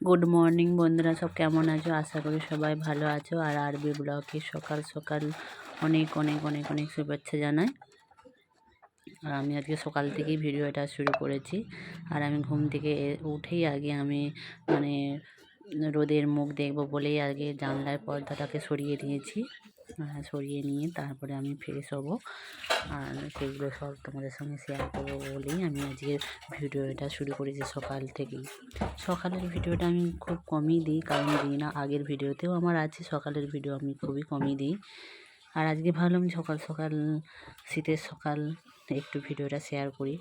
Good morning বন্ধুরা, সব কেমন আছো? আশা করি সবাই ভালো আছো। আর আরবি ব্লকে সকাল সকাল অনেক অনেক অনেক অনেক শুভেচ্ছা জানাই। আর আমি আজকে সকাল থেকেই ভিডিওটা শুরু করেছি। আর আমি ঘুম থেকে উঠেই আগে আমি মানে রোদের মুখ দেখব বলেই আগে জানলার পর্দাটাকে সরিয়ে দিয়েছি। আহ, সরিয়ে নিয়ে তারপরে আমি ফ্রেশ হব। আর সেগুলো সব তোমাদের সঙ্গে শেয়ার করব বলেই আমি আজকে ভিডিওটা শুরু করেছি সকাল থেকেই। সকালের ভিডিওটা আমি খুব কমই দিই কারণ দিই না আগের ভিডিওতেও আমার আছে সকালের ভিডিও আমি খুবই কমই দিই। আর আজকে ভাবলাম সকাল সকাল শীতের সকাল একটু ভিডিওটা শেয়ার করি।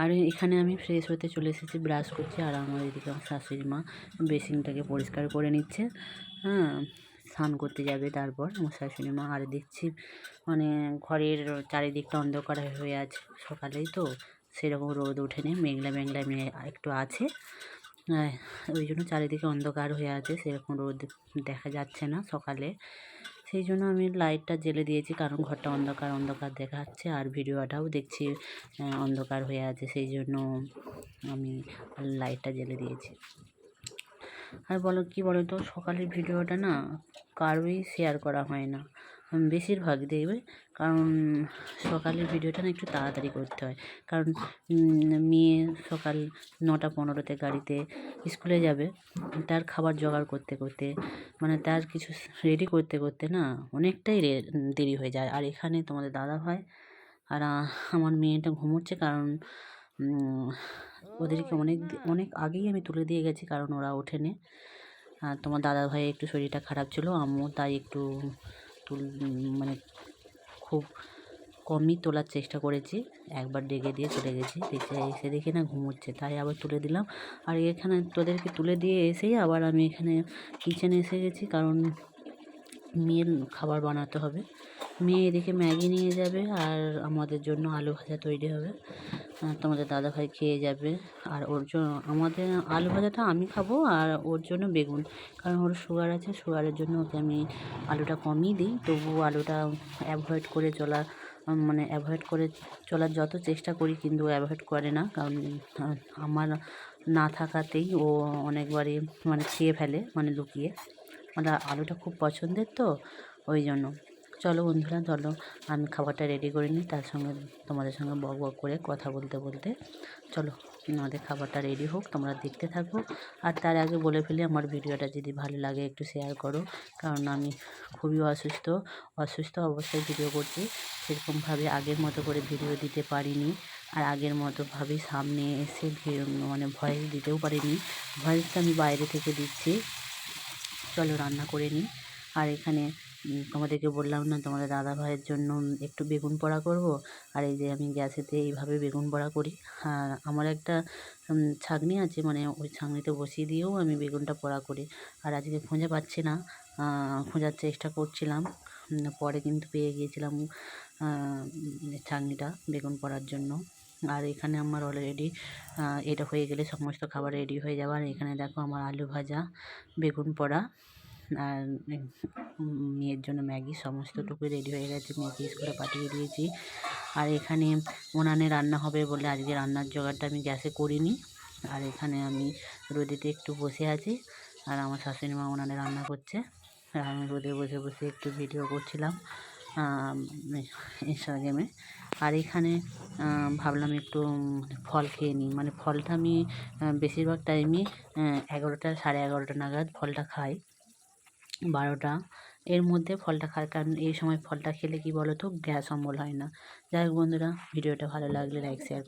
আর এখানে আমি ফ্রেশ হতে চলে এসেছি ব্রাশ করছি আর আমার এদিকে আমার শাশুড়ি মা বেসিনটাকে পরিষ্কার করে নিচ্ছে। হ্যাঁ স্নান করতে যাবে তারপর। আমার শাশুড়ি মা আর দেখছি মানে ঘরের চারিদিকটা অন্ধকার হয়ে আছে সকালেই তো। সেরকম রোদ ওঠেনি, মেঘলা মেঘলা মে একটু আছে। ওই জন্য চারিদিকে অন্ধকার হয়ে আছে, সেরকম রোদ দেখা যাচ্ছে না সকালে। সেই জন্য আমি লাইটটা জ্বেলে দিয়েছি, কারণ ঘরটা অন্ধকার অন্ধকার দেখাচ্ছে আর ভিডিওটাও দেখছি অন্ধকার হয়ে আছে, সেই জন্য আমি লাইটটা জ্বেলে দিয়েছি। আর বলো কি বলো তো সকালের ভিডিওটা না কারোই শেয়ার করা হয় না। বেশিরভাগ দেখবে। কারণ সকালের ভিডিওটা না একটু তাড়াতাড়ি করতে হয়। কারণ মেয়ে সকাল নটা পনেরোতে গাড়িতে স্কুলে যাবে। তার খাবার জোগাড় করতে করতে মানে তার কিছু রেডি করতে করতে না অনেকটাই দেরি হয়ে যায়। আর এখানে তোমাদের দাদা ভাই আর আমার মেয়েটা ঘুমোচ্ছে কারণ ওদেরকে অনেক অনেক আগেই আমি তুলে দিয়ে গেছি কারণ ওরা ওঠেনি। আর তোমার দাদা ভাই একটু শরীরটা খারাপ ছিল আম্মু তাই একটু তুল মানে খুব কমই তোলার চেষ্টা করেছি। একবার ডেকে দিয়ে চলে গেছি, দেখে এসে দেখে না ঘুমোচ্ছে। তাই আবার তুলে দিলাম। আর এখানে তোদেরকে তুলে দিয়ে এসেই আবার আমি এখানে কিচেনে এসে গেছি, কারণ মেয়ের খাবার বানাতে হবে। মেয়ে এদিকে ম্যাগি নিয়ে যাবে আর আমাদের জন্য আলু ভাজা তৈরি হবে। তোমাদের দাদাভাই খেয়ে যাবে। আর ওর জন্য আমাদের আলু ভাজাটা আমি খাব আর ওর জন্য বেগুন। কারণ ওর সুগার আছে সুগারের জন্য ওকে আমি আলুটা কমই দিই। তবুও আলুটা অ্যাভয়েড করে চলা মানে অ্যাভয়েড করে চলার যত চেষ্টা করি কিন্তু অ্যাভয়েড করে না। কারণ আমার না থাকাতেই ও অনেকবারই মানে খেয়ে ফেলে মানে লুকিয়ে। মানে আলুটা খুব পছন্দের তো, ওই জন্য। চলো বন্ধুরা, চলো। আমি খাবারটা রেডি করে নিই, তার সঙ্গে তোমাদের সঙ্গে বক বক করে কথা বলতে বলতে। চলো, আমাদের খাবারটা রেডি হোক, তোমরা দেখতে থাকো। আর তার আগে বলে ফেলি, আমার ভিডিওটা যদি ভালো লাগে, একটু শেয়ার করো। কারণ আমি খুবই অসুস্থ অসুস্থ অবস্থায় ভিডিও করছি। সেরকমভাবে আগের মতো করে ভিডিও দিতে পারিনি। আর আগের মতোভাবেই সামনে এসে মানে ভয়েস দিতেও পারিনি। ভয়েসটা আমি বাইরে থেকে দিচ্ছি। চলো, রান্না করে নিই। আর এখানে তোমাদেরকে বললাম না, তোমাদের দাদা ভাইয়ের জন্য একটু বেগুন পোড়া করব। আর এই যে আমি গ্যাসেতে এইভাবে বেগুন পোড়া করি। আর আমার একটা ছাঁকনি আছে মানে ওই ছাঁকনিতে বসিয়ে দিয়েও আমি বেগুনটা পোড়া করি। আর আজকে খুঁজে পাচ্ছি না খোঁজার চেষ্টা করছিলাম। পরে কিন্তু পেয়ে গিয়েছিলাম ছাঁকনিটা বেগুন পোড়ার জন্য। আর এখানে আমার অলরেডি এটা হয়ে গেলে সমস্ত খাবার রেডি হয়ে যাবে। আর এখানে দেখো আমার আলু ভাজা, বেগুন পোড়া আর মেয়ের জন্য ম্যাগি সমস্তটুকু রেডি হয়ে গেছে। মেয়েকে স্কুলে পাঠিয়ে দিয়েছি। আর এখানে উনানে রান্না হবে বলে আজকে রান্নার জোগাড়টা আমি গ্যাসে করিনি। আর এখানে আমি রোদেতে একটু বসে আছি। আর আমার শাশুড়ি মা উনানে রান্না করছে। আর আমি রোদে বসে বসে একটু ভিডিও করছিলাম ইনস্টাগ্রামে আর এখানে ভাবলাম একটু ফল খেয়ে নিই। মানে ফলটা আমি বেশিরভাগ টাইমই এগারোটা সাড়ে এগারোটা নাগাদ ফলটা খাই। বারোটা। এর মধ্যে ফলটা খায় কারণ এই সময় ফলটা খেলে কি বলো তো গ্যাস অম্বল হয় না। যাই হোক বন্ধুরা, ভিডিওটা ভালো লাগলে লাইক শেয়ার